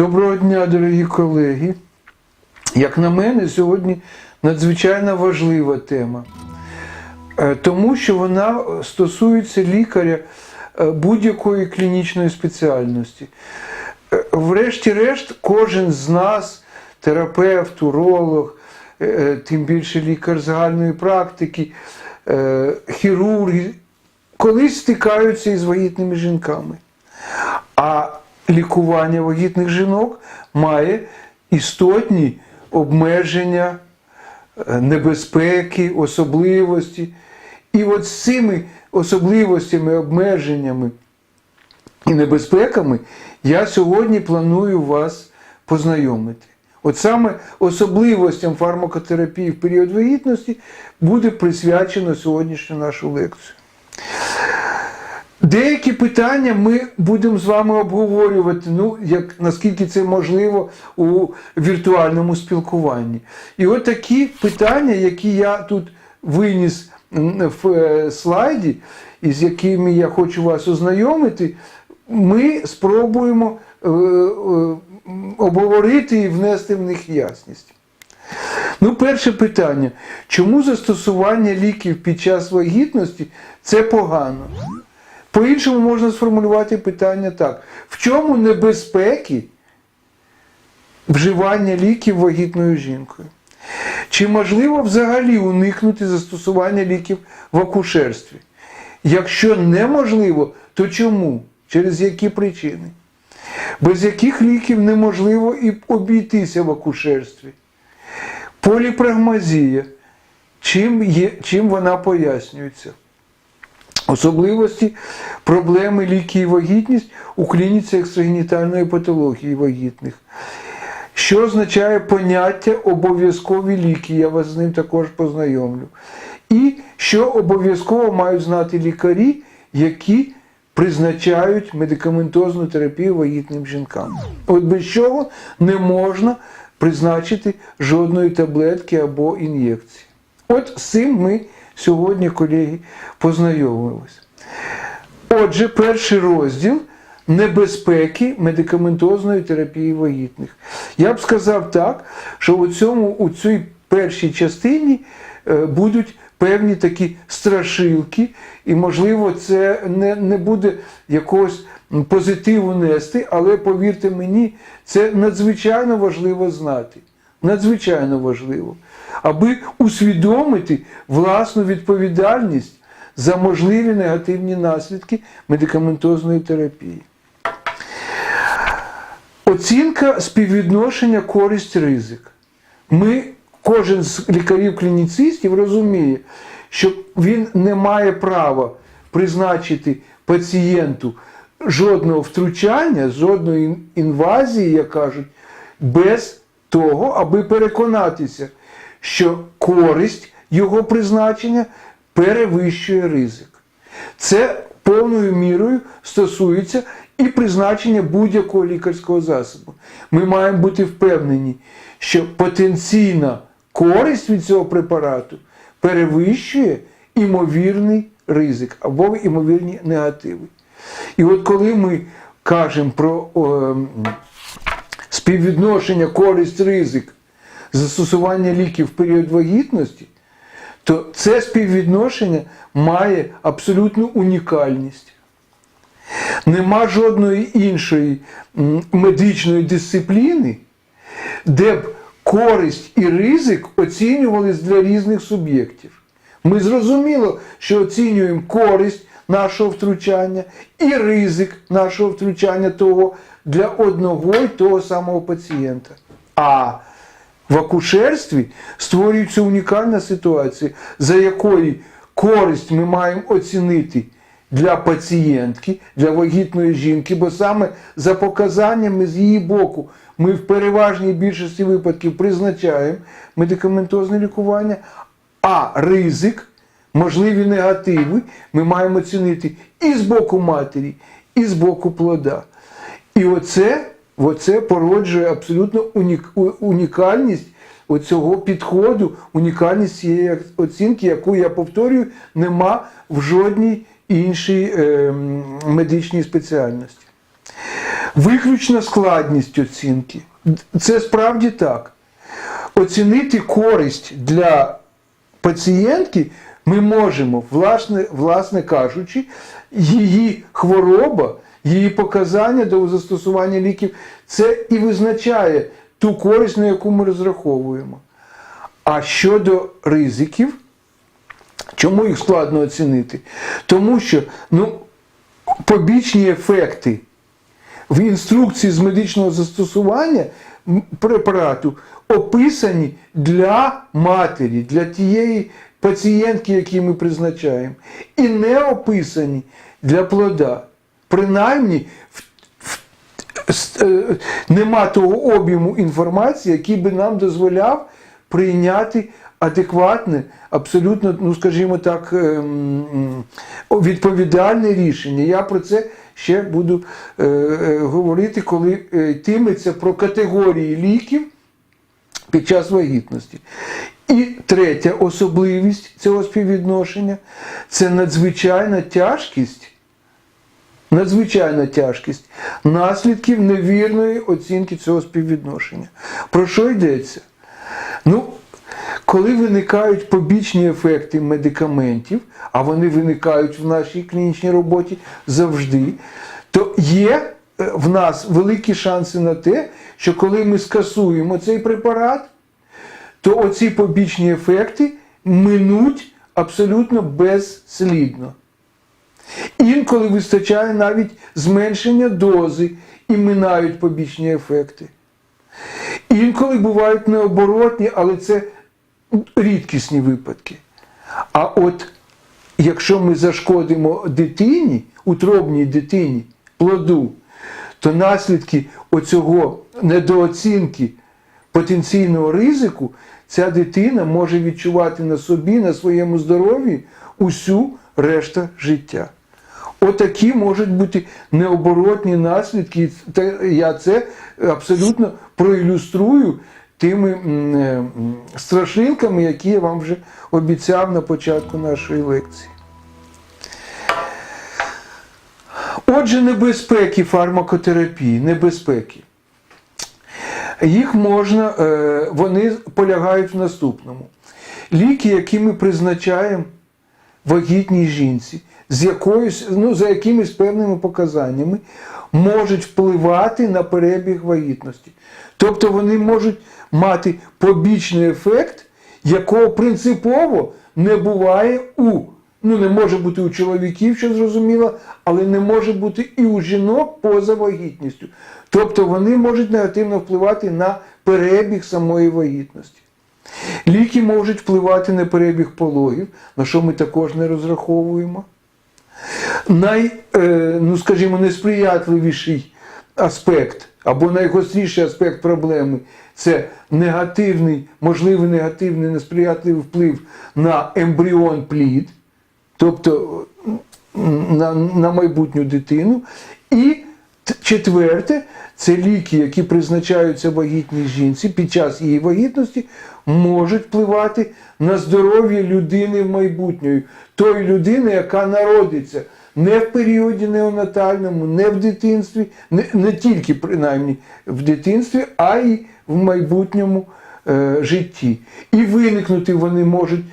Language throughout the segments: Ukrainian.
Доброго дня, дорогі колеги. Як на мене, сьогодні надзвичайно важлива тема, Е, тому що вона стосується лікаря е, будь-якої клінічної спеціальності. Е, Врешті-решт, кожен з нас, терапевт, уролог, тим більше лікар загальної практики, хірурги, колись стикаються із вагітними жінками. А лікування вагітних жінок має істотні обмеження, е, небезпеки, особливості. І от з цими особливостями, обмеженнями і небезпеками я сьогодні планую вас познайомити. От саме особливостям фармакотерапії в період вагітності буде присвячено сьогоднішню нашу лекцію. Деякі питання ми будемо з вами обговорювати, ну, як, наскільки це можливо у віртуальному спілкуванні. І от такі питання, які я тут виніс в е, слайді, і з якими я хочу вас ознайомити, ми спробуємо е, е, обговорити і внести в них ясність. Ну, перше питання. Чому застосування ліків під час вагітності це погано? По-іншому можна сформулювати питання так: в чому небезпеки вживання ліків вагітною жінкою? Чи можливо взагалі уникнути застосування ліків в акушерстві? Якщо неможливо, то чому? Через які причини? Без яких ліків неможливо і обійтися в акушерстві? Поліпрагмазія. Чим, є, чим вона пояснюється? Особливості проблеми ліки і вагітність у клініці екстрагенітальної патології вагітних. Що означає поняття обов'язкові ліки? Я вас з ним також познайомлю. І що обов'язково мають знати лікарі, які призначають медикаментозну терапію вагітним жінкам. От без чого не можна призначити жодної таблетки або ін'єкції. От з цим ми сьогодні, колеги, познайомилися. Отже, перший розділ небезпеки медикаментозної терапії вагітних. Я б сказав так, що у, цьому, у цій першій частині е, будуть певні такі страшилки, і, можливо, це не, не буде якогось позитиву нести, але повірте мені, це надзвичайно важливо знати. Надзвичайно важливо, аби усвідомити власну відповідальність за можливі негативні наслідки медикаментозної терапії. Оцінка співвідношення користь-ризик. Ми, кожен з лікарів-клініцистів розуміє, що він не має права призначити пацієнту жодного втручання, жодної інвазії, як кажуть, без того, аби переконатися, що користь його призначення перевищує ризик. Це повною мірою стосується і призначення будь-якого лікарського засобу. Ми маємо бути впевнені, що потенційна користь від цього препарату перевищує імовірний ризик або імовірні негативи. І от коли ми кажемо про о, співвідношення користь-ризик застосування ліків в період вагітності, то це співвідношення має абсолютну унікальність. Нема жодної іншої медичної дисципліни, де б користь і ризик оцінювались для різних суб'єктів. Ми зрозуміло, що оцінюємо користь нашого втручання і ризик нашого втручання того для одного й того самого пацієнта. А в акушерстві створюється унікальна ситуація, за якої користь ми маємо оцінити для пацієнтки, для вагітної жінки, бо саме за показаннями з її боку ми в переважній більшості випадків призначаємо медикаментозне лікування, а ризик, можливі негативи ми маємо оцінити і з боку матері, і з боку плода. І оце, оце породжує абсолютно унік, унікальність оцього підходу, унікальність цієї оцінки, яку я повторюю, нема в жодній іншій е, медичній спеціальності. Виключна складність оцінки. Це справді так. Оцінити користь для пацієнтки ми можемо, власне, власне кажучи, її хвороба, її показання до застосування ліків, це і визначає ту користь, на яку ми розраховуємо. А щодо ризиків, чому їх складно оцінити? Тому що ну, побічні ефекти в інструкції з медичного застосування препарату описані для матері, для тієї пацієнтки, які ми призначаємо, і не описані для плода. Принаймні, е, нема того об'єму інформації, який би нам дозволяв прийняти адекватне, абсолютно, ну скажімо так, ем, відповідальне рішення. Я про це ще буду е, е, говорити, коли йтиметься про категорії ліків під час вагітності. І третя особливість цього співвідношення це надзвичайна тяжкість. Надзвичайна тяжкість наслідків невірної оцінки цього співвідношення. Про що йдеться? Ну, коли виникають побічні ефекти медикаментів, а вони виникають в нашій клінічній роботі завжди, то є е, в нас великі шанси на те, що коли ми скасуємо цей препарат, то оці побічні ефекти минуть абсолютно безслідно. Інколи вистачає навіть зменшення дози і минають побічні ефекти. Інколи бувають необоротні, але це рідкісні випадки. А от якщо ми зашкодимо дитині, утробній дитині, плоду, то наслідки оцього недооцінки потенційного ризику ця дитина може відчувати на собі, на своєму здоров'ї усю решта життя. Отакі можуть бути необоротні наслідки. Я це абсолютно проілюструю тими е, страшилками, які я вам вже обіцяв на початку нашої лекції. Отже, небезпеки фармакотерапії, небезпеки. Їх можна, е, вони полягають в наступному. Ліки, які ми призначаємо вагітній жінці, з якоюсь, ну, за якимись певними показаннями, можуть впливати на перебіг вагітності. Тобто вони можуть мати побічний ефект, якого принципово не буває у, ну не може бути у чоловіків, що зрозуміло, але не може бути і у жінок поза вагітністю. Тобто вони можуть негативно впливати на перебіг самої вагітності. Ліки можуть впливати на перебіг пологів, на що ми також не розраховуємо. Най, е, ну, скажімо, несприятливіший аспект або найгостріший аспект проблеми це негативний, можливий негативний несприятливий вплив на ембріон плід, тобто на, на майбутню дитину. І четверте, це ліки, які призначаються вагітній жінці під час її вагітності, можуть впливати на здоров'я людини в майбутньої, тої людини, яка народиться не в періоді неонатальному, не в дитинстві, не, не тільки принаймні в дитинстві, а й в майбутньому е, житті. І виникнути вони можуть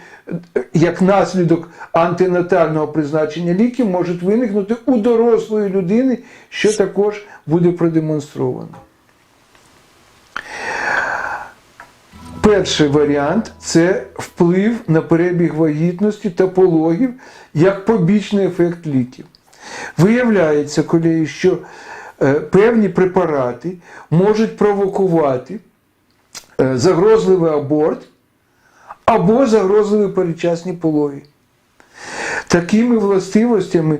як наслідок антинатального призначення ліків, можуть виникнути у дорослої людини, що також буде продемонстровано. Перший варіант це вплив на перебіг вагітності та пологів як побічний ефект ліків. Виявляється, колеги, що е, певні препарати можуть провокувати е, загрозливий аборт або загрозливі передчасні пологи. Такими властивостями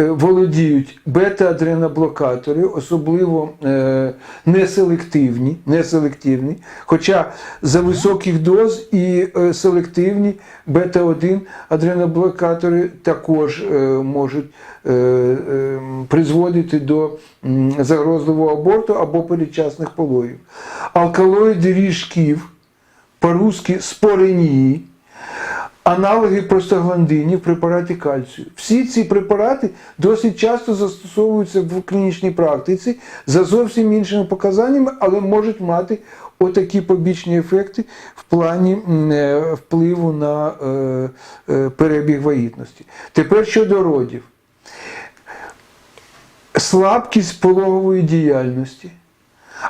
е, володіють бета-адреноблокатори, особливо е, неселективні, неселективні, хоча за високих доз і е, селективні бета-1 адреноблокатори також можуть призводити до загрозливого аборту або передчасних пологів. Алкалоїди ріжків, по-русски споренії, аналоги простагландинів, препарати кальцію. Всі ці препарати досить часто застосовуються в клінічній практиці за зовсім іншими показаннями, але можуть мати отакі побічні ефекти в плані е, впливу на е, е, перебіг вагітності. Тепер щодо родів. Слабкість пологової діяльності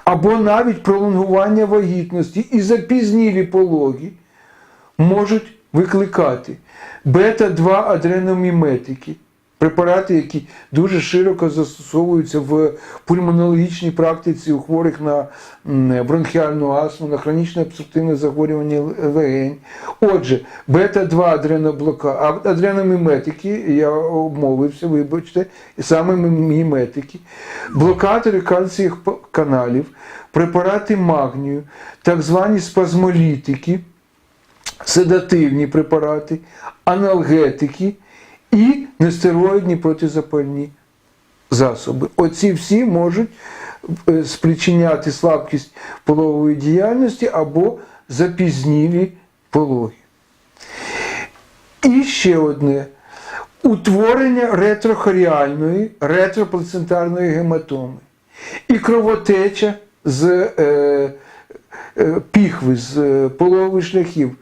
або навіть пролонгування вагітності і запізнілі пологи можуть викликати бета-2 адреноміметики, препарати, які дуже широко застосовуються в пульмонологічній практиці у хворих на бронхіальну астму, на хронічне обструктивне захворювання легень. Отже, бета-2 адреноблока, адреноміметики, я обмовився, вибачте, саме міметики, блокатори кальцієвих каналів, препарати магнію, так звані спазмолітики, седативні препарати, аналгетики і нестероїдні протизапальні засоби. Оці всі можуть е, спричиняти слабкість пологової діяльності або запізнілі пологи. І ще одне. Утворення ретрохоріальної, ретроплацентарної гематоми і кровотеча з е, е, піхви, з е, пологових шляхів.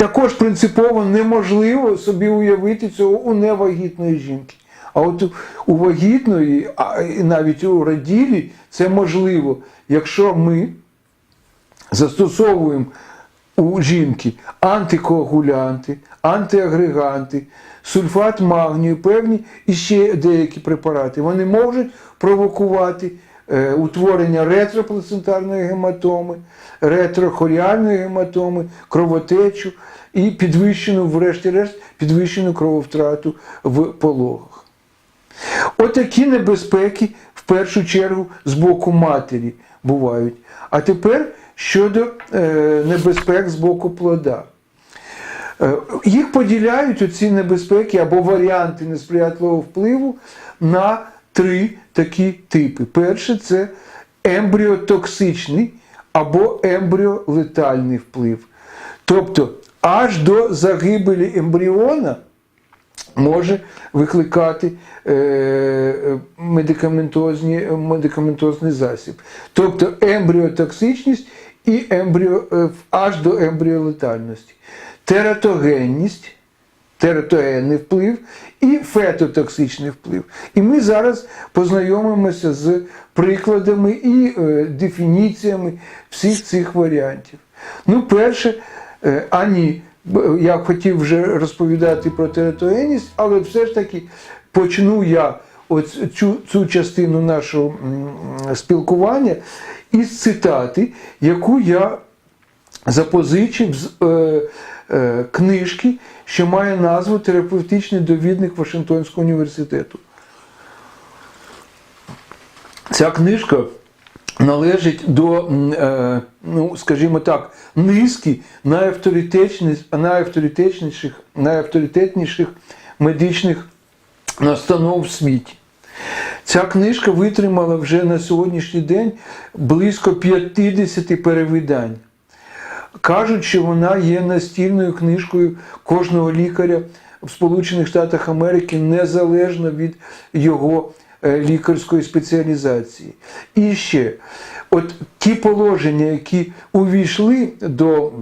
Також принципово неможливо собі уявити цього у невагітної жінки. А от у- вагітної, а навіть у раділі, це можливо, якщо ми застосовуємо у жінки антикоагулянти, антиагреганти, сульфат магнію, певні і ще деякі препарати. Вони можуть провокувати е, утворення ретроплацентарної гематоми, ретрохоріальної гематоми, кровотечу і підвищену, врешті-решт, підвищену крововтрату в пологах. Отакі небезпеки в першу чергу з боку матері бувають. А тепер щодо е, небезпек з боку плода. Е, Їх поділяють оці небезпеки або варіанти несприятливого впливу на три такі типи. Перше це ембріотоксичний або ембріолетальний вплив. Тобто аж до загибелі ембріона може викликати е, медикаментозний засіб. Тобто ембріотоксичність і ембріо, е, аж до ембріолетальності. Тератогенність, тератогенний вплив і фетотоксичний вплив. І ми зараз познайомимося з прикладами і е, дефініціями всіх цих варіантів. Ну, перше, ані я хотів вже розповідати про тератогенність, але все ж таки почну я цю, цю частину нашого спілкування із цитати, яку я запозичив з е, е, книжки, що має назву Терапевтичний довідник Вашингтонського університету. Ця книжка належить до, е, ну, скажімо так, низки найавторитетніших, найавторитетніших, медичних настанов в світі. Ця книжка витримала вже на сьогоднішній день близько 50 перевидань. Кажуть, що вона є настільною книжкою кожного лікаря в Сполучених Штатах Америки незалежно від його лікарської спеціалізації. І ще, от ті положення, які увійшли до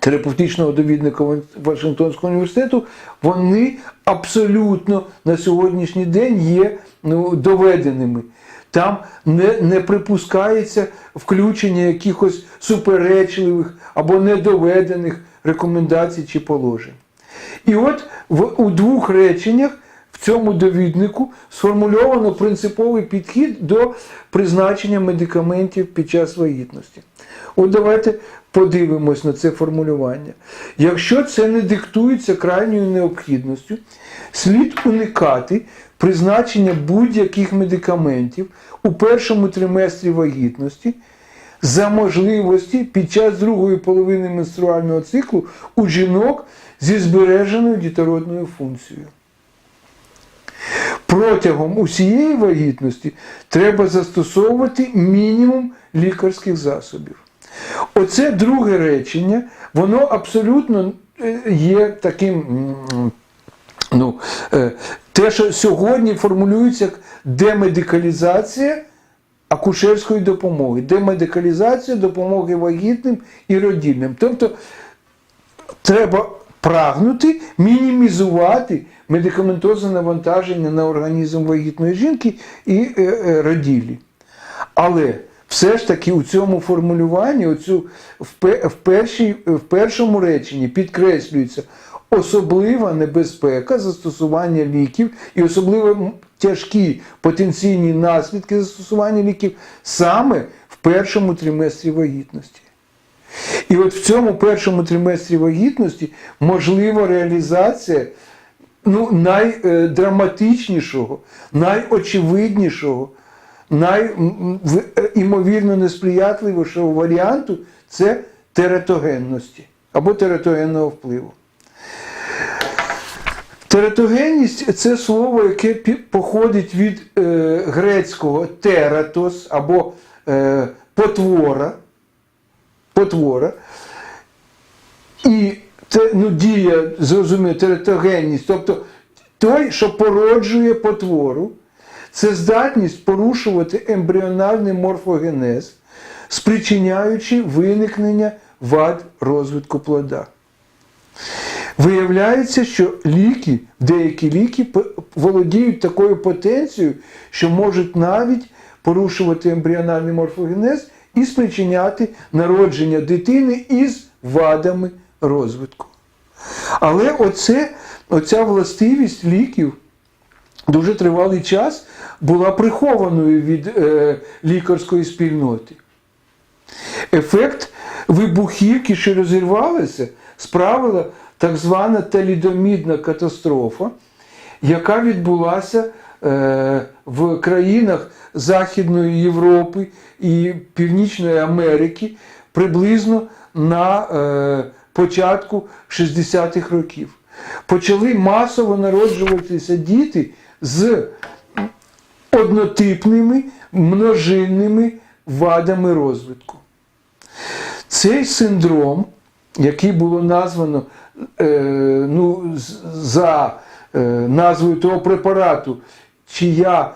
терапевтичного довідника Вашингтонського університету, вони абсолютно на сьогоднішній день є ну, доведеними. Там не, не припускається включення якихось суперечливих або недоведених рекомендацій чи положень. І от в, у двох реченнях цьому довіднику сформульовано принциповий підхід до призначення медикаментів під час вагітності. От давайте подивимось на це формулювання. Якщо це не диктується крайньою необхідністю, слід уникати призначення будь-яких медикаментів у першому триместрі вагітності за можливості під час другої половини менструального циклу у жінок зі збереженою дітородною функцією. Протягом усієї вагітності треба застосовувати мінімум лікарських засобів. Оце друге речення, воно абсолютно е, є таким. Ну, е, те, що сьогодні формулюється як демедикалізація акушерської допомоги, демедикалізація допомоги вагітним і родільним. Тобто треба прагнути мінімізувати медикаментозне навантаження на організм вагітної жінки і е, е, роділі. Але все ж таки у цьому формулюванні, оцю, в, першій, в першому реченні підкреслюється особлива небезпека застосування ліків і особливо тяжкі потенційні наслідки застосування ліків саме в першому триместрі вагітності. І от в цьому першому триместрі вагітності можлива реалізація ну, найдраматичнішого, найочевиднішого, найімовірно несприятливішого варіанту це тератогенності або тератогенного впливу. Тератогенність це слово, яке походить від е, грецького тератос або е, потвора. Потвора. І це ну, дія, зрозуміло, тератогенність, тобто той, що породжує потвору, це здатність порушувати ембріональний морфогенез, спричиняючи виникнення вад розвитку плода. Виявляється, що ліки, деякі ліки володіють такою потенцією, що можуть навіть порушувати ембріональний морфогенез і спричиняти народження дитини із вадами розвитку. Але оце, оця властивість ліків дуже тривалий час була прихованою від е, лікарської спільноти. Ефект вибухівки, що розірвалися, справила так звана талідомідна катастрофа, яка відбулася е, в країнах Західної Європи і Північної Америки приблизно на е, початку 60-х років. Почали масово народжуватися діти з однотипними множинними вадами розвитку. Цей синдром, який було названо е, ну, за е, назвою того препарату, чия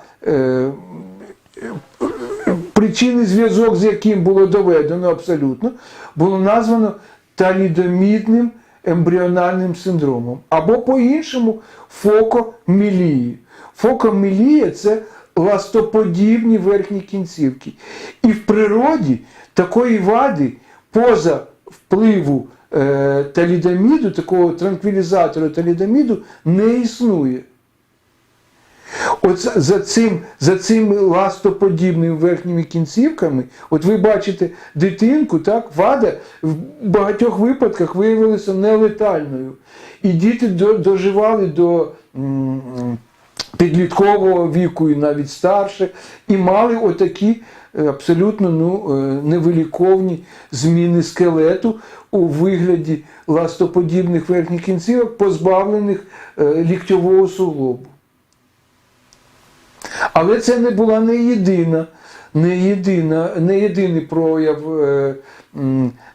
причинний зв'язок, з яким було доведено абсолютно, було названо талідомідним ембріональним синдромом, або по-іншому фокомілією. Фокомілія це ластоподібні верхні кінцівки. І в природі такої вади поза впливу е, талідоміду, такого транквілізатора талідоміду, не існує. От за- цим, за цими ластоподібними верхніми кінцівками, от ви бачите дитинку, так, вада в багатьох випадках виявилася нелетальною. І діти доживали до підліткового віку і навіть старше, і мали отакі е, абсолютно ну, е, невиліковні зміни скелету у вигляді ластоподібних верхніх кінцівок, позбавлених е, ліктьового суглобу. Але це не була не єдина, не єдина, не єдиний прояв е,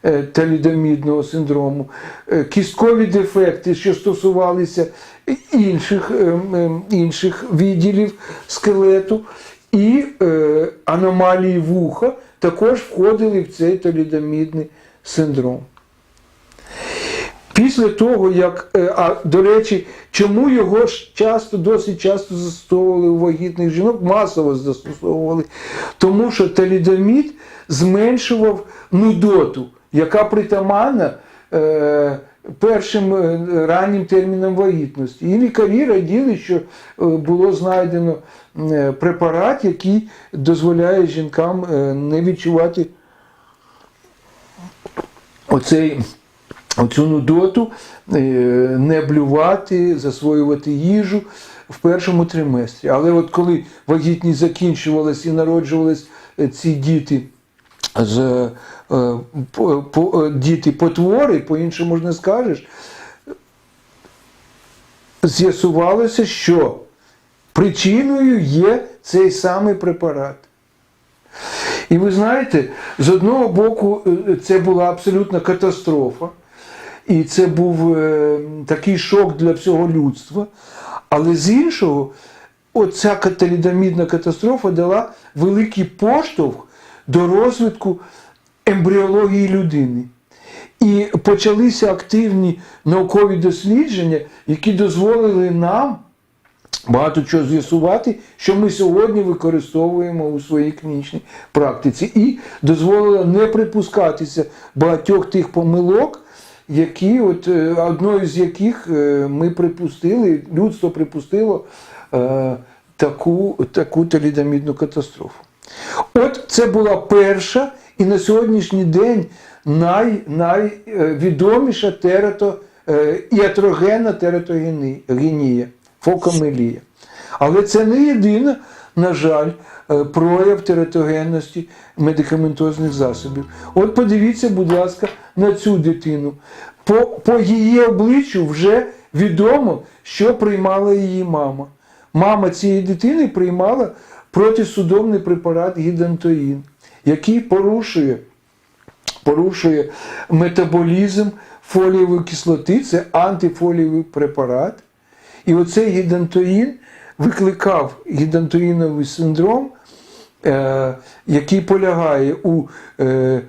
е, талідомідного синдрому. Е, Кісткові дефекти, що стосувалися інших, е, м, інших відділів скелету, і е, аномалії вуха також входили в цей талідомідний синдром. Після того, як, е, а до речі, чому його ж часто, досить часто застосовували у вагітних жінок, масово застосовували, тому що талідомід зменшував нудоту, яка притаманна е, першим е, раннім термінам вагітності. І лікарі раділи, що е, було знайдено препарат, який дозволяє жінкам не відчувати оцей оцю нудоту, е, не блювати, засвоювати їжу в першому триместрі. Але от коли вагітність закінчувалась і народжувались е, ці діти з е, діти потвори, по-іншому ж не скажеш, з'ясувалося, що причиною є цей самий препарат. І ви знаєте, з одного боку, це була абсолютна катастрофа, і це був е, такий шок для всього людства. Але з іншого, оця каталідомідна катастрофа дала великий поштовх до розвитку ембріології людини. І почалися активні наукові дослідження, які дозволили нам багато чого з'ясувати, що ми сьогодні використовуємо у своїй клінічній практиці, і дозволило не припускатися багатьох тих помилок, які от е, одною з яких е, ми припустили, людство припустило е, таку, таку талідомідну катастрофу. От це була перша і на сьогоднішній день най, найвідоміша терато, іатрогенна тератогенія, фокомелія. Але це не єдина, на жаль, е, прояв тератогенності медикаментозних засобів. От подивіться, будь ласка, на цю дитину. По, по її обличчю вже відомо, що приймала її мама. Мама цієї дитини приймала протисудомний препарат гідантоїн, який порушує, порушує метаболізм фолієвої кислоти, це антифолієвий препарат. І оцей гідантоїн викликав гідантоїновий синдром, е, який полягає у е,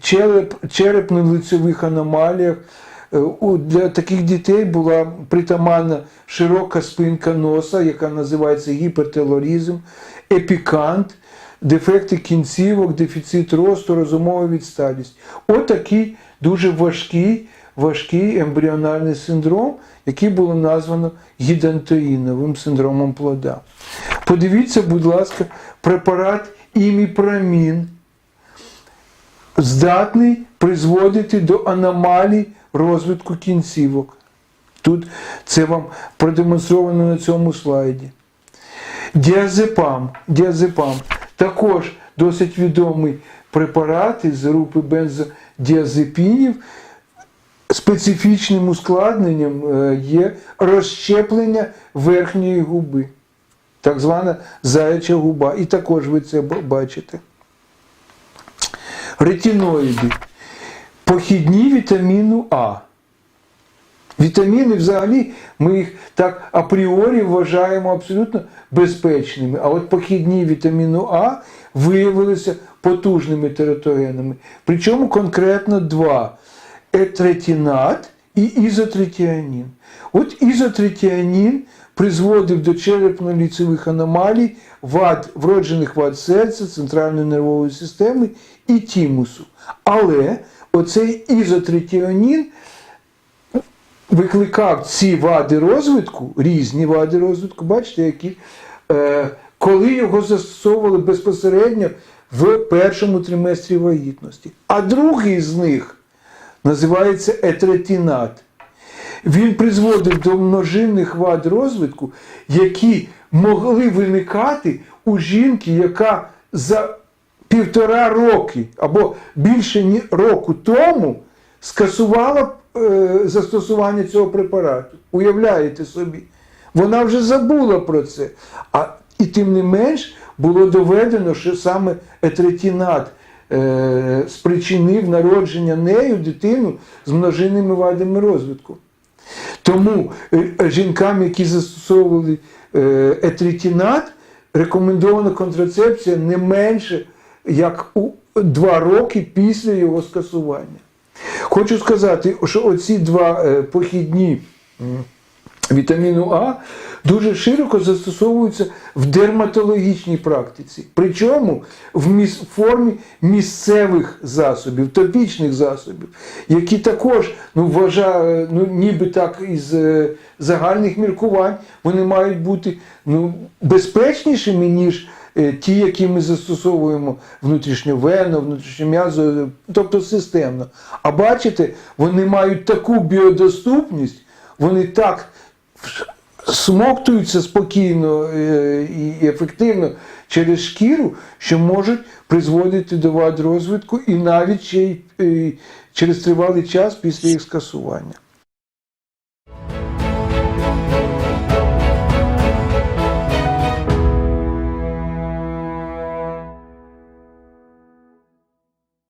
череп, черепно-лицевих аномаліях. Е, у- Для таких дітей була притаманна широка спинка носа, яка називається гіпертелоризм, епікант, дефекти кінцівок, дефіцит росту, розумова відсталість. Отакий дуже важкий, важкий ембріональний синдром, який було названо гідантоїновим синдромом плода. Подивіться, будь ласка, препарат іміпрамін здатний призводити до аномалій розвитку кінцівок. Тут це вам продемонстровано на цьому слайді. Діазепам. Діазепам також досить відомий препарат із групи бензодіазепінів. Специфічним ускладненням е, є розщеплення верхньої губи, так звана заяча губа. І також ви це бачите. Ретиноїди. Похідні вітаміну А. Вітаміни взагалі ми їх так апріорі вважаємо абсолютно безпечними. А от похідні вітаміну А виявилися потужними тератогенами. Причому конкретно два: етретінат і ізотретіанін. От ізотретіанін призводив до черепно-ліцевих аномалій, вад, вроджених вад серця, центральної нервової системи і тімусу. Але оцей ізотретіанін викликав ці вади розвитку, різні вади розвитку, бачите, які, е, коли його застосовували безпосередньо в першому триместрі вагітності. А другий з них називається етретінат. Він призводив до множинних вад розвитку, які могли виникати у жінки, яка за півтора роки або більше року тому скасувала е, застосування цього препарату. Уявляєте собі? Вона вже забула про це. А і тим не менш було доведено, що саме етретінат спричинив народження нею дитину з множинними вадами розвитку. Тому е, е, жінкам, які застосовували е, етретінат, рекомендована контрацепція не менше як у два роки після його скасування. Хочу сказати, що оці два е, похідні вітаміну А дуже широко застосовуються в дерматологічній практиці. Причому в міс- формі місцевих засобів, топічних засобів, які також ну, вважаю, ну, ніби так із е, загальних міркувань, вони мають бути ну, безпечнішими, ніж е, ті, які ми застосовуємо внутрішньовенно, внутрішньом'язо, тобто системно. А бачите, вони мають таку біодоступність, вони так смоктуються спокійно е, і ефективно через шкіру, що можуть призводити до вад розвитку і навіть е, через тривалий час після їх скасування.